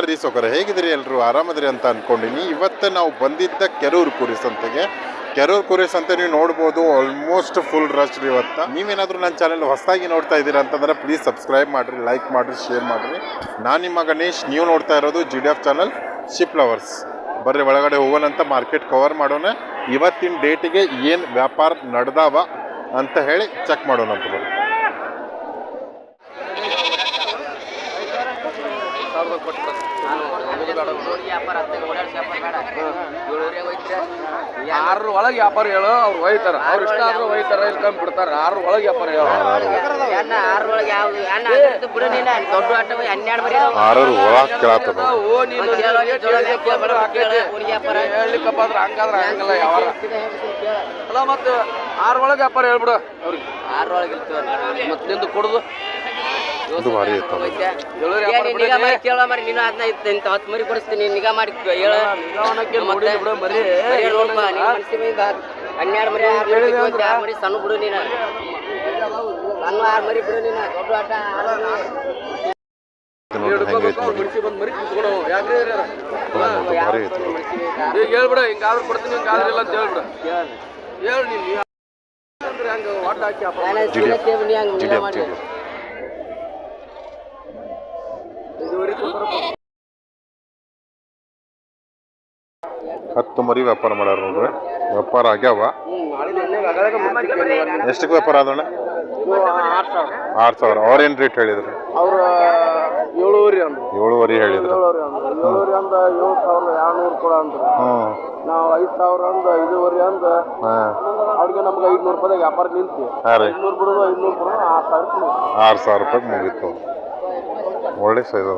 ರೀ ಸೌಕರ್ಯ ಹೇಗಿದ್ರಿ ಎಲ್ಲರೂ ಆರಾಮದ್ರಿ ಅಂತ ಅನ್ಕೊಂಡಿನಿ. ಇವತ್ತು ನಾವು ಬಂದಿದ್ದ ಕೆರೂರು ಕುರಿ ಸಂತೆಗೆ ಕೆರೂರು ಕುರಿ ಸಂತೆ ನೀವು ನೋಡ್ಬೋದು ಆಲ್ಮೋಸ್ಟ್ ಫುಲ್ ರಶ್ ರೀ ಇವತ್ತು. ನೀವೇನಾದರೂ ನನ್ನ ಚಾನಲ್ ಹೊಸದಾಗಿ ನೋಡ್ತಾ ಇದ್ದೀರಾ ಅಂತಂದ್ರೆ ಪ್ಲೀಸ್ ಸಬ್ಸ್ಕ್ರೈಬ್ ಮಾಡಿರಿ ಲೈಕ್ ಮಾಡಿರಿ ಶೇರ್ ಮಾಡಿರಿ. ನಾನು ನಿಮ್ಮ ಗಣೇಶ್, ನೀವು ನೋಡ್ತಾ ಇರೋದು G D F channel ship lovers ಬರ್ರಿ, ಒಳಗಡೆ ಹೋಗೋಣಂತ ಮಾರ್ಕೆಟ್ ಕವರ್ ಮಾಡೋಣ. ಇವತ್ತಿನ ಡೇಟಿಗೆ ಏನು ವ್ಯಾಪಾರ ನಡೆದಾವ ಅಂತ ಹೇಳಿ ಚೆಕ್ ಮಾಡೋಣ ಅಂತ ಬರ್ರಿ ಆರ ಒಳಗೆ ವ್ಯಾಪಾರ ಹೇಳು ಅವ್ರು ಒಯ್ತಾರ. ಅವ್ರು ಇಷ್ಟ ಆದ್ರೂ ಒಯ್ತಾರ ಇಲ್ಲಿ ಕಮ್ಮಿ ಬಿಡ್ತಾರ. ಆರು ಒಳಗೆ ವ್ಯಾಪಾರ ಹೇಳು. ಆರು ಒಳಗೆ ಕೇಳತ್ತದ. ಓ ನೀನು. ಹೇಳಲಿಕ್ಕಪ್ಪ ಅಂದ್ರೆ ಹಂಗಾದ್ರೆ ಹಂಗಲ್ಲ ಯಾವಾಗ. ಅಲ್ಲ ಮತ್ತೆ ಆರು ಒಳಗೆ ವ್ಯಾಪಾರ ಹೇಳ್ಬಿಡು. ಅವ್ರಿಗೆ ಆರು ಒಳಗೆ ಮತ್ತೆ ನಿಂದು ಕೊಡುದು. ಇದು. ಭಾರಿ ನೀನ್ ನಿಗಾ ಮಾಡಿ ಕೇಳೋ ಮರಿ ನೀನು ಅದನ್ನ ಇತ್ತು ಇಂತ ಹತ್ತು ಮರಿ ಕೊಡಿಸ್ತೀನಿ ನಿಗಾ ಮಾಡಿ ಹೇಳ ಮತ್ತೆ ಮರಿ. ನೀನ್. ಹನ್ನೆರಡು ಆರು ಮರಿ ಬಿಟ್ಟು ಆರು ಮರಿ ಸಣ್ಣ ಬಿಡು ನೀನು. ಸಣ್ಣ ಆರು ಮರಿ ಬಿಡು ನೀನು ದೊಡ್ಡ ಆಟ ಭಾರಿ ಈಗ ಹೇಳ್ಬಿಡು ಹಿಂಗಾದ್ರೆ ಕೊಡ್ತೀನಿ ಹಿಂಗಾದ್ರೆ ಇಲ್ಲ ಅಂತ ಹೇಳ್ಬಿಡು. ಹೇಳು ನೀನು ನೀ ಅಂದ್ರೆ ಹಂಗೆ ಒಟ್ಟ ಹಾಕಿ ವ್ಯಾಪಾರ ನಾನೇ ಸೀದಾ ಕೇಳಿ ನೀ ಹಂಗ್ ನಿಗಾ ಮಾಡಿ ಹತ್ತು ಮರಿ ವ್ಯಾಪಾರ ಮಾಡ್ಯಾರ ನೋಡ್ರಿ. ವ್ಯಾಪಾರ ಆಗ್ಯಾವ. ಎಷ್ಟಕ್ಕೆ ವ್ಯಾಪಾರ ಆದಣ್ಣ ಆರು ಸಾವಿರ. ಅವ್ರೇನು ರೇಟ್ ಹೇಳಿದ್ರು? ಏಳುವರಿ ಏಳುವರೆ ಅಂದ್ರು ಏಳುವರೆ ಹೇಳಿದ್ರು. ಏಳುವರೆ ಅಂದ ಏಳು ಸಾವಿರದ ಎರಡ್ನೂರು ಕೊಡ ಅಂದ್ರು ನಾವು ಐದು ಸಾವಿರ ಅಂದ ಮುಗಿತು. ಅಂದ ನಮ್ಗೆ ವ್ಯಾಪಾರ ಆರು ಸಾವಿರ ಆರು ಸಾವಿರ ಒಳ್ಳೆ ಸೈಜ್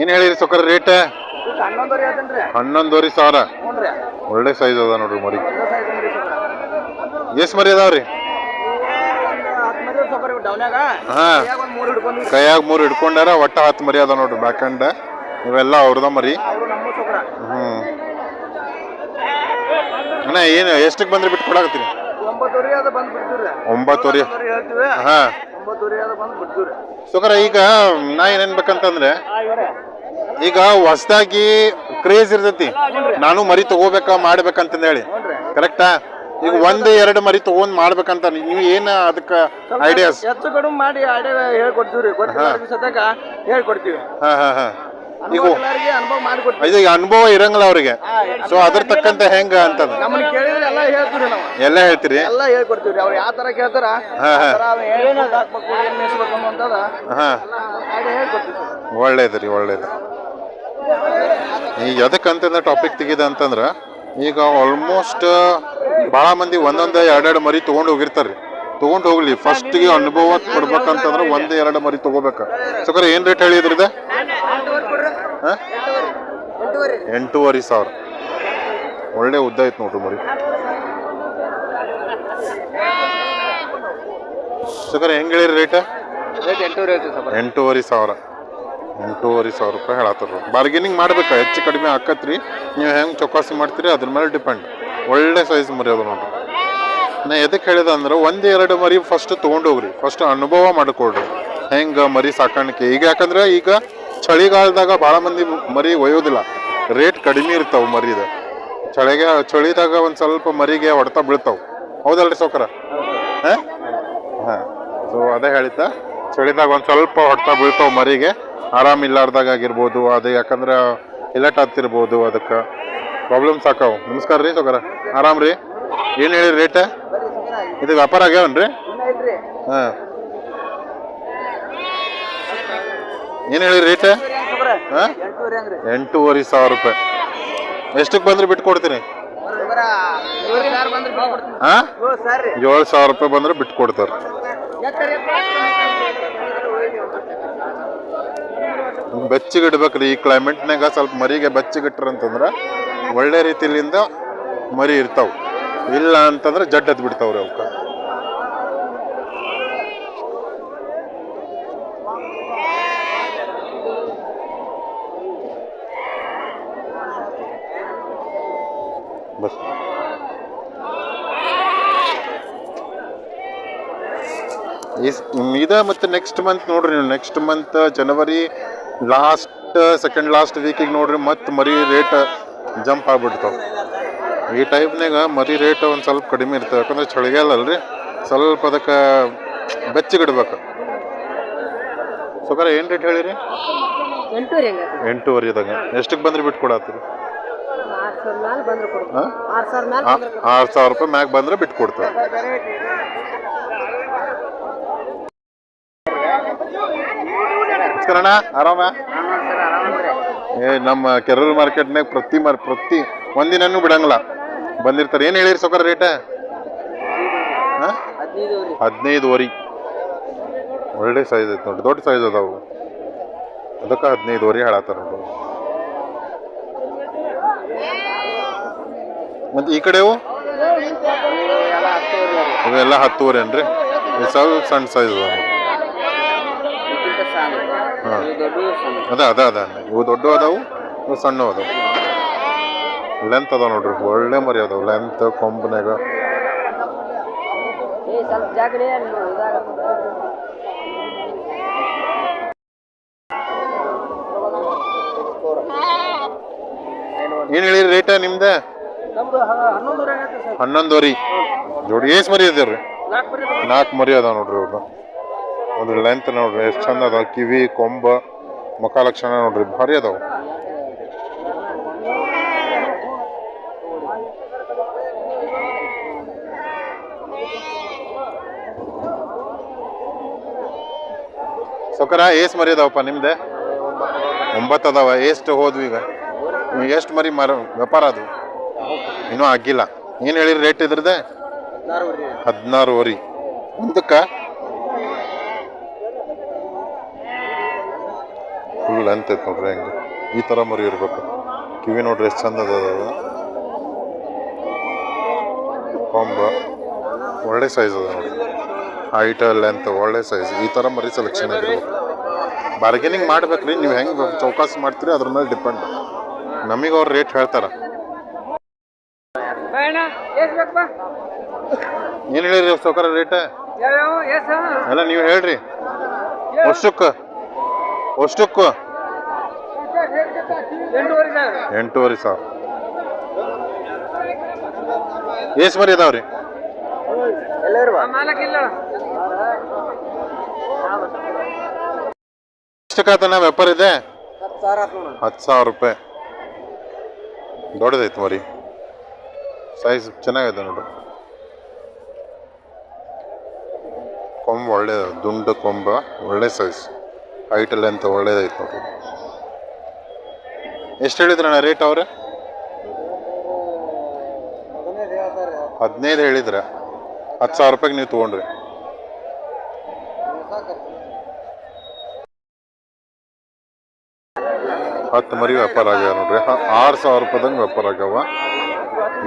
ಏನ್ ಹೇಳಿರಿ ಸೊಕರ ರೇಟ್ ಹನ್ನೊಂದೂವರೆ ಸಾವಿರ. ಒಳ್ಳೆ ಸೈಜ್ ಅದ ನೋಡ್ರಿ ಮರಿ. ಎಷ್ಟು ಮರಿ ಅದಾವ್ರಿ? ಹಾ. ಕೈಯಾಗ ಮೂರು ಹಿಡ್ಕೊಂಡಾರ ಒಟ್ಟ ಹತ್ತು ಮರಿ ಅದ ನೋಡ್ರಿ ಬ್ಯಾಕ್ ಹ್ಯಾಂಡ್ ಇವೆಲ್ಲ ಅವ್ರದ ಮರಿ. ಹ್ಮ್. ಅಣ್ಣ ಏನು ಎಷ್ಟಕ್ಕೆ ಬಂದ್ರೆ ಬಿಟ್ಟು ಕೊಡಾಕತ್ತೀರಿ? ಒಂಬತ್ತುವರೆ ಹಾ. ಸೊಕರ ಈಗ ನಾ ಏನೇನ್ಬೇಕಂತಂದ್ರೆ ಈಗ ಹೊಸದಾಗಿ ಕ್ರೇಜ್ ಇರ್ತೈತಿ. ನಾನು ಮರಿ ತಗೋಬೇಕ ಮಾಡ್ಬೇಕಂತಂದ ಹೇಳಿ. ಕರೆಕ್ಟಾ ಈಗ ಒಂದ್ ಎರಡು ಮರಿ ತಗೊಂಡ್ ಮಾಡ್ಬೇಕಂತ ನೀವು ಏನ ಅದಕ್ಕ ಐಡಿಯಾಸ್ ಹೆಚ್ಚು ಕಡಿಮೆ ಮಾಡಿ ಐಡಿಯಾ ಹೇಳ್ಕೊಡ್ತೀವಿ ಗೊತ್ತಿಲ್ಲ ಸದ್ಯಕ ಹೇಳ್ಕೊಡ್ತೀವಿ. ಹಾ ಹಾ ಹಾ. ಈಗ ಅನುಭವ ಮಾಡಿಕೊಡ್ತೀವಿ. ಇದು ಅನುಭವ ಇರಂಗಿಲ್ಲ ಅವ್ರಿಗೆ. ಸೊ ಅದ್ರ ತಕ್ಕಂತ ಹೆಂಗ ಅಂತ ನಮ್ಮನ್ನ ಕೇಳಿದ್ರೆ ಎಲ್ಲ ಹೇಳ್ತೀವಿ ನಾವು. ಎಲ್ಲ ಹೇಳ್ತೀರಿ? ಎಲ್ಲ ಹೇಳ್ಕೊಡ್ತೀವಿ ಅವ್ರು ಯಾವ ತರ ಕೇಳ್ತಾರ ಏನ್ ಹಾಕ್ಬೇಕು ಏನ್ ಮೇಯಿಸ್ಬೇಕು ಹಾ. ಹೇಳ್ಕೊಡ್ತೀವಿ. ಸರ್. ಒಳ್ಳೇದು ರೀ ಈಗ ಎದಕ್ಕಂತಂದ ಟಾಪಿಕ್ ತೆಗಿದೆ ಅಂತಂದ್ರೆ ಈಗ ಆಲ್ಮೋಸ್ಟ್ ಭಾಳ ಮಂದಿ ಒಂದೊಂದು ಎರಡೆರಡು ಮರಿ ತೊಗೊಂಡು ಹೋಗಿರ್ತಾರೆ. ತೊಗೊಂಡು ಹೋಗ್ಲಿ. ಫಸ್ಟಿಗೆ ಅನುಭವ ಕೊಡ್ಬೇಕಂತಂದ್ರೆ ಒಂದು ಎರಡು ಮರಿ ತೊಗೋಬೇಕು. ಸಕರ, ಏನು ರೇಟ್ ಹೇಳಿದ್ರಿದೆ ಹಾಂ? ಎಂಟೂವರೆ ಸಾವಿರ. ಒಳ್ಳೆ ಉದ್ದ ಐತೆ ನೋಡ್ರಿ ಮರಿ. ಸಕರ, ಹೆಂಗೆ ಹೇಳಿರಿ ರೇಟ್? ಎಂಟೂವರೆ ಸಾವಿರ. ಎಂಟೂವರೆ ಸಾವಿರ ರೂಪಾಯಿ ಹೇಳತ್ತಾರ ಬಾರ್ಗೇನಿಂಗ್ ಮಾಡ್ಬೇಕು? ಹೆಚ್ಚು ಕಡಿಮೆ ಆಕತ್ರಿ ನೀವು ಹೆಂಗೆ ಚೌಕಾಸಿ ಮಾಡ್ತೀರಿ, ಅದ್ರ ಮೇಲೆ ಡಿಪೆಂಡ್. ಒಳ್ಳೆ ಸೈಜ್ ಮರಿ ಅದು ನೋಡ್ರಿ. ನಾ ಎದಕ್ಕೆ ಹೇಳಿದ ಅಂದ್ರೆ ಒಂದು ಎರಡು ಮರಿ ಫಸ್ಟ್ ತೊಗೊಂಡೋಗ್ರಿ ಫಸ್ಟ್ ಅನುಭವ ಮಾಡ್ಕೊಡ್ರಿ ಹೆಂಗೆ ಮರಿ ಸಾಕಾಣಿಕೆ? ಈಗ ಯಾಕಂದ್ರೆ ಈಗ ಚಳಿಗಾಲದಾಗ ಭಾಳ ಮಂದಿ ಮರಿ ಒಯ್ಯೋದಿಲ್ಲ. ರೇಟ್ ಕಡಿಮೆ ಇರ್ತಾವೆ ಮರಿದ. ಚಳಿಗೆ, ಚಳಿದಾಗ ಒಂದು ಸ್ವಲ್ಪ ಮರಿಗೆ ಹೊಡೆತ ಬೀಳ್ತಾವೆ. ಹೌದಲ್ರಿ ಸೌಕರ? ಹಾಂ? ಹಾಂ. ಸೊ ಅದೇ ಹೇಳಿದ್ದ. ಚಳಿದಾಗ ಒಂದು ಸ್ವಲ್ಪ ಹೊಡೆತ ಬೀಳ್ತಾವೆ ಮರಿಗೆ. ಆರಾಮ್ ಇಲ್ಲಾರ್ದಾಗ ಆಗಿರ್ಬೋದು. ಅದು ಯಾಕಂದ್ರೆ ಎಲೆಟ್ ಆಗ್ತಿರ್ಬೋದು ಅದಕ್ಕೆ. ಪ್ರಾಬ್ಲಮ್ಸ್ ಸಾಕಾವು. ನಮಸ್ಕಾರ ರೀ ಸೊಕರ. ಆರಾಮ್ ರೀ? ಏನು ಹೇಳಿ ರೇಟ್ ಇದು ವ್ಯಾಪಾರ ಆಗ್ಯಾವನ್ರಿ? ಹಾಂ. ಏನು ಹೇಳಿ ರೇಟ್ ಹಾಂ? ಎಂಟೂವರೆ ಸಾವಿರ ರೂಪಾಯಿ. ಎಷ್ಟಕ್ಕೆ ಬಂದ್ರೆ ಬಿಟ್ಟು ಕೊಡ್ತೀನಿ. ಹಾಂ? ಏಳು ಸಾವಿರ ರೂಪಾಯಿ ಬಂದ್ರೆ ಬಿಟ್ಟು ಕೊಡ್ತಾರೆ. ಬೆಚ್ಚಗಿಡ್ಬೇಕ್ರಿ ಈ ಕ್ಲೈಮೇಟ್ನಾಗ ಸ್ವಲ್ಪ ಮರಿಗೆ ಬೆಚ್ಚಗಿಟ್ರಂತಂದ್ರೆ ಒಳ್ಳೆ ರೀತಿಲಿಂದ ಮರಿ ಇರ್ತಾವೆ. ಇಲ್ಲ ಅಂತಂದ್ರೆ ಜಡ್ಡದ್ ಬಿಡ್ತಾವ್ರಿ ಅವಕ್ಕೆ ಬಸ್. ಇದ ಮತ್ತೆ ನೆಕ್ಸ್ಟ್ ಮಂತ್ ನೋಡ್ರಿ ನೀವು. ನೆಕ್ಸ್ಟ್ ಮಂತ್ ಜನವರಿ ಲಾಸ್ಟ್ ಸೆಕೆಂಡ್ ಲಾಸ್ಟ್ ವೀಕಿಗೆ ನೋಡ್ರಿ ಮತ್ತೆ ಮರಿ ರೇಟ್ ಜಂಪ್ ಆಗ್ಬಿಡ್ತಾವೆ ಈ ಟೈಪ್ನಾಗ ಮರಿ ರೇಟ್ ಒಂದು ಸ್ವಲ್ಪ ಕಡಿಮೆ ಇರ್ತವೆ ಯಾಕಂದ್ರೆ ಚಳಿಗಾಲ ಅಲ್ರಿ? ಸ್ವಲ್ಪ ಅದಕ್ಕೆ ಬೆಚ್ಚಿಗಿಡ್ಬೇಕು. ಸುಖಾರ ಏನು ರೇಟ್ ಹೇಳಿರಿ? ಎಂಟೂವರೆ ಇದಾಗ ಎಂಟೂವರೆದಾಗ ಎಷ್ಟಕ್ಕೆ ಬಂದ್ರೆ ಬಿಟ್ಟು ಕೊಡತ್ತೀರಿ ಆರು ಸಾವಿರ ಆರು ರೂಪಾಯಿ ಮ್ಯಾಗ ಬಂದ್ರೆ ಬಿಟ್ಟು ಕೊಡ್ತಾರೆ ನಮಸ್ಕಾರ ಅಣ್ಣ. ಆರಾಮ? ಏ, ನಮ್ಮ ಕೆರೂರು ಮಾರ್ಕೆಟ್ನಾಗ ಪ್ರತಿ ಮಾರ್, ಪ್ರತಿ ಒಂದಿನೂ ಬಿಡಂಗಿಲ್ಲ. ಬಂದಿರ್ತಾರೆ. ಏನು ಹೇಳಿರಿ ಸೊಕರ ರೇಟ? ಹದಿನೈದುವರೆ ಒಳ್ಳೆ ಸೈಜ್ ಐತೆ ನೋಡಿ ದೊಡ್ಡ ಸೈಜ್ ಅದಾವು. ಅದಕ್ಕೆ ಹದಿನೈದುವರೆ ಹೇಳತ್ತಾರ ನೋಡಿ ಮತ್ತು ಈ ಕಡೆವು ಇವೆಲ್ಲ ಹತ್ತುವರೆ ಏನ್ರಿ? ಸಣ್ಣ ಸೈಜ್ ಅದಾವ ಇದಕ್ಕಿಂತ ಸಣ್ಣ ಹಾಂ ಇವು ದೊಡ್ಡ ಸಣ್ಣ ಅದ ಅದ ಅದ. ಇವು ದೊಡ್ಡ ಅದಾವು ಇವು ಸಣ್ಣ ಅದಾವು. ಲೆಂತ್ ಅದಾವ ನೋಡ್ರಿ ಒಳ್ಳೆ ಮರಿ ಅದಾವು ಲೆಂತ್ ಕೊಂಬನಾಗ ಏ ಸ್ವಲ್ಪ ಜಾಗಡಿ ಇದಾಗ ಏನು ಹೇಳಿರಿ ರೇಟ ನಿಮ್ದೆ? ಹನ್ನೊಂದುವರಿ ಜೋಡಿ ಏಸ್ ಮರಿ ಅದಾವ್ರಿ. ನಾಲ್ಕು ಮರಿ ಅದಾವ ನೋಡ್ರಿ ಅವ್ರು ಒಂದು ಲೆಂತ್ ನೋಡ್ರಿ, ಎಷ್ಟು ಚಂದ ಅದಾವ, ಕಿವಿ, ಕೊಂಬ, ಮುಖ ಲಕ್ಷಣ ನೋಡ್ರಿ, ಭಾರಿ ಅದಾವ. ಸೊಕರ ಏಸ್ ಮರಿ ಅದಾವಪ್ಪ ನಿಮ್ದೆ? ಒಂಬತ್ತು ಅದಾವ, ಎಷ್ಟು ಹೋದ್ವಿ ಈಗ? ಎಷ್ಟು ಮರಿ ಮರ, ವ್ಯಾಪಾರ ಅದು? ಇನ್ನೂ ಆಗಿಲ್ಲ. ಏನು ಹೇಳಿರಿ ರೇಟ್ ಇದ್ರದ್ದೆ? ಹದಿನಾರುವರೆ. ಒಂದಕ್ಕ? ಫುಲ್ ಲೆಂತ್ ಐತೆ ನೋಡ್ರಿ ಹೆಂಗೆ. ಈ ಥರ ಮರಿ ಇರ್ಬೇಕು. ಕಿವಿ ನೋಡ್ರಿ ಎಷ್ಟು ಚಂದ ಅದ. ಕೊಂಬ. ಒಳ್ಳೆ ಸೈಜ್ ಅದ ನೋಡಿ ಹೈಟ್ ಲೆಂತ್ ಒಳ್ಳೆ ಸೈಜ್ ಈ ಥರ ಮರಿ ಸೆಲೆಕ್ಷನ್ ಆಗಿರ್ಬೇಕು. ಬಾರ್ಗೇನಿಂಗ್ ಮಾಡ್ಬೇಕ್ರಿ. ನೀವು ಹೆಂಗೆ ಚೌಕಾಸಿ ಮಾಡ್ತೀರಿ ಅದ್ರ ಮೇಲೆ ಡಿಪೆಂಡ್ ನಮಗೆ ಅವ್ರು ರೇಟ್ ಹೇಳ್ತಾರ. ಏನು ಹೇಳಿರಿ ಸೌಕರ್ಯ ರೇಟ್ ಅಲ್ಲ ನೀವು ಹೇಳ್ರಿ. ವರ್ಷಕ್ಕ. ಅಷ್ಟಕ್ಕೂ ಎಂಟೂವರೆ ಸಾವಿರ. ಎಷ್ಟು ಮರಿ ಅದಾವ್ರಿ? ಎಲ್ಲರೂ ಕಾತನ ಎಷ್ಟಕ್ಕಾತನ ವ್ಯಾಪಾರ ಇದೆ? ಹತ್ತು ಸಾವಿರ ರೂಪಾಯಿ. ದೊಡ್ಡದೈತೆ ಮರಿ. ಸೈಜ್ ಚೆನ್ನಾಗೈತೆ ನೋಡು. ಕೊಂಬ ಒಳ್ಳೆಯದ ದುಂಡು ಕೊಂಬ ಒಳ್ಳೆ ಸೈಜ್ ಹೈಟ್ ಲೆಂತ್ ಒಳ್ಳೇದೈತೆ ನೋಡ್ರಿ ಎಷ್ಟು ಹೇಳಿದ್ರಣ್ಣ ರೇಟ್ ಅವ್ರೆ? ಹದಿನೈದು ಹೇಳಿದ್ರ. ಹತ್ತು ಸಾವಿರ ರೂಪಾಯಿಗೆ ನೀವು ತೊಗೊಂಡ್ರಿ. ಹತ್ತು ಮರಿ ವ್ಯಾಪಾರ ಆಗ್ಯಾವ ನೋಡ್ರಿ. ಆರು ಸಾವಿರ ರೂಪಾಯ್ದಂಗೆ ವ್ಯಾಪಾರ ಆಗ್ಯಾವ.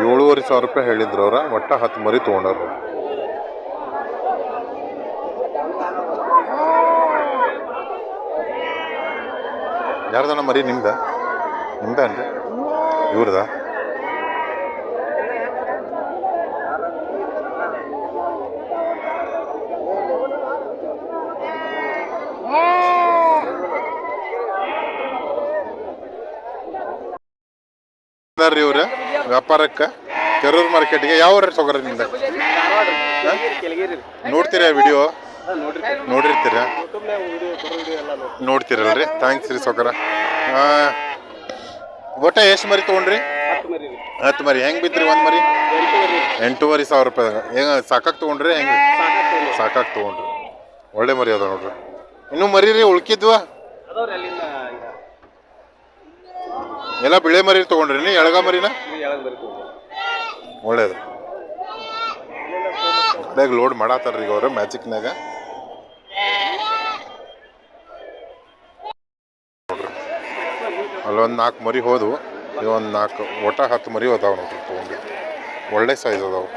ಏಳುವರೆ ಸಾವಿರ ರೂಪಾಯಿ ಹೇಳಿದ್ರು ಅವ್ರ ಒಟ್ಟ ಹತ್ತು ಮರಿ ತೊಗೊಂಡಾರ ಯಾರ್ದಣ್ಣ ಮರಿ ನಿಮ್ದ? ನಿಮ್ದ ಅನ್ರಿ? ಇವ್ರದ? ಇವ್ರ, ವ್ಯಾಪಾರಕ್ಕೆ. ಕೆರೂರು ಮಾರ್ಕೆಟ್ಗೆ. ಯಾವ ರೇಟ್ ತಗೋರಿ ನಿಮ್ದ ನೋಡ್ತೀರಾ ವಿಡಿಯೋ? ನೋಡಿರ್ತೀರಾ? ನೋಡ್ತೀರಲ್ರಿ. ಥ್ಯಾಂಕ್ಸ್ ರೀ ಸೌಕರ. ಒಟ್ಟ ಎಷ್ಟು ಮರಿ ತಗೊಂಡ್ರಿ? ಹತ್ತು ಮರಿ. ಹೆಂಗ್ ಬಿದ್ರಿ ಒಂದು ಮರಿ? ಎಂಟೂವರೆ ಸಾವಿರ ರೂಪಾಯಿ. ಹೆಂಗ ಸಾಕಾಗಿ ತೊಗೊಂಡ್ರಿ ಹೆಂಗೆ? ಸಾಕಾಗಿ ತೊಗೊಂಡ್ರಿ. ಒಳ್ಳೆ ಮರಿ ಅದ ನೋಡ್ರಿ. ಇನ್ನೂ ಮರಿ ರೀ ಉಳ್ಕಿದ್ವಾ? ಎಲ್ಲ ಬಿಳೆ ಮರಿ ತೊಗೊಂಡ್ರಿ ನೀ ಎಳಗ ಮರಿನ? ಒಳ್ಳೇದು. ಲೋಡ್ ಮಾಡತ್ತಾರ ಈಗ ಅವ್ರ ಮ್ಯಾಜಿಕ್ನಾಗ. ಅಲ್ಲೊಂದು ನಾಲ್ಕು ಮರಿ ಹೋದ್ವು. ಇವೊಂದು ನಾಲ್ಕು ಒಟ್ಟ ಹತ್ತು ಮರಿ ಅದಾವ ನೋಡ್ರಿ ತೊಗೊಂಡು. ಒಳ್ಳೆ ಸೈಜ್ ಅದಾವೆ.